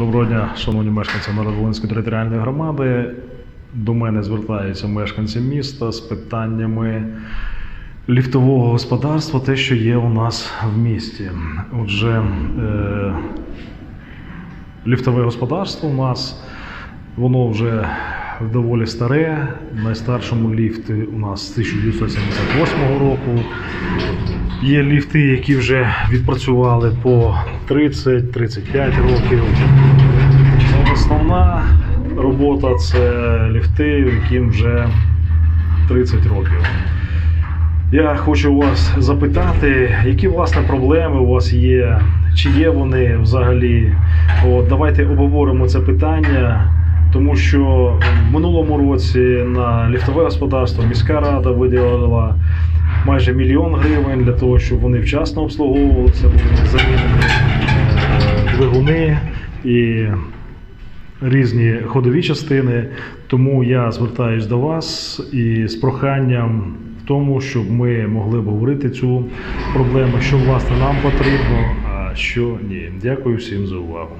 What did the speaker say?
Доброго дня, шановні мешканці Нововолинської територіальної громади. До мене звертаються мешканці міста з питаннями ліфтового господарства, те, що є у нас в місті. Отже, е, ліфтове господарство у нас воно вже доволі старе. Найстаршому ліфти у нас з 1978 року. Є ліфти, які вже відпрацювали по 30-35 років. Робота це ліфти, яким вже 30 років. Я хочу вас запитати, які власне проблеми у вас є, чи є вони взагалі. От, давайте обговоримо це питання, тому що в минулому році на ліфтове господарство міська рада виділила майже мільйон гривень для того, щоб вони вчасно обслуговувалися, були замінені е, двигуни і різні ходові частини. Тому я звертаюсь до вас і з проханням в тому, щоб ми могли обговорити цю проблему, що власне нам потрібно, а що ні. Дякую всім за увагу.